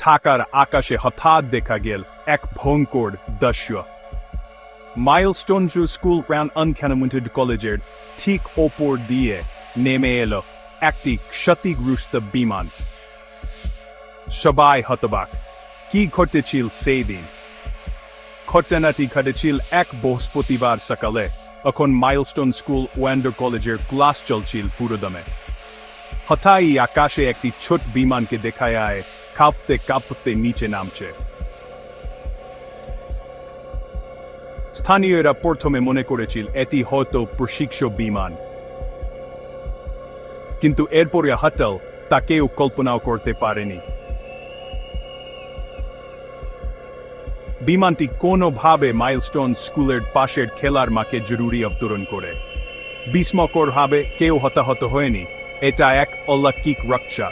ঢাকার আকাশে হঠাৎ দেখা গেল এক ভয়ঙ্কর দৃশ্য। মাইলস্টোন জু স্কুল গ্রাউন্ড আনখ্যানমেন্টেড কলেজের ঠিক ওপর দিয়ে নেমে এলো একটি ক্ষতিগ্রস্ত বিমান। সবাই হতবাক, কি ঘটেছিল সেই দিন? ঘটনাটি ঘটেছিল এক বৃহস্পতিবার সকালে, এখন মাইলস্টোন স্কুল ওয়ান্ডার কলেজের ক্লাস চলছিল পুরোদমে। হঠাৎই আকাশে একটি ছোট বিমানকে দেখা যায় কাঁপতে কাঁপতে নিচে নামছে স্থানীয়রা প্রথমে মনে করেছিল এটি হয়তো প্রশিক্ষক বিমান কিন্তু এরপরে হঠাৎ তা কেউ কল্পনাও করতে পারেনি বিমানটি কোনোভাবে মাইলস্টোন স্কুলের পাশের খেলার মাকে জরুরি অবতরণ করে বিস্মকরভাবে কেউ হতাহত হয়নি এটা এক অলৌকিক রক্ষা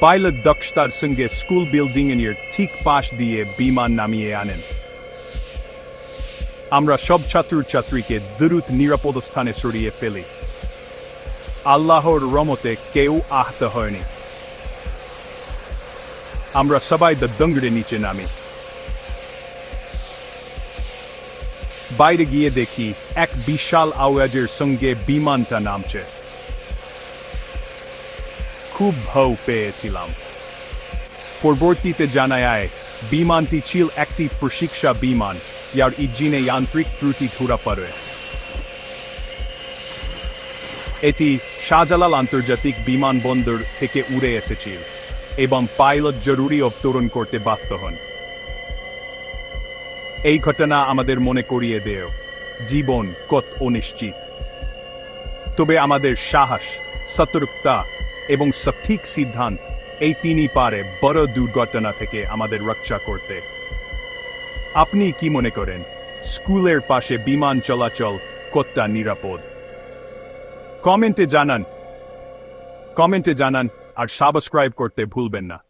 পাইলট দক্ষতার সঙ্গে স্কুল বিল্ডিং এর ঠিক পাশ দিয়ে বিমান নামিয়ে আনেন আমরা সব ছাত্রছাত্রীকে দ্রুত নিরাপদ স্থানে সরিয়ে ফেলি আল্লাহর রমতে কেউ আহত হয়নি আমরা সবাই দঙ্গড়ে নিচে নামি বাইরে গিয়ে দেখি এক বিশাল আওয়াজের সঙ্গে বিমানটা নামছে খুব ভয় পেয়েছিলাম। পরবর্তীতে জানা যায় বিমানটি ছিল একটি প্রশিক্ষা বিমান যার ইঞ্জিনে যান্ত্রিক ত্রুটি ধরা পড়ে। এটি শাহজালাল আন্তর্জাতিক বিমানবন্দর থেকে উড়ে এসেছিল এবং পাইলট জরুরি অবতরণ করতে বাধ্য হন। এই ঘটনা আমাদের মনে করিয়ে দেয় জীবন কত অনিশ্চিত। তবে আমাদের সাহস সতর্কতা এবং সঠিক সিদ্ধান্ত, এই তিনি পারে বড় দুর্ঘটনা থেকে আমাদের রক্ষা করতে। আপনি কি মনে করেন, স্কুলের পাশে বিমান চলাচল কতটা নিরাপদ? কমেন্টে জানান। কমেন্টে জানান আর সাবস্ক্রাইব করতে ভুলবেন না।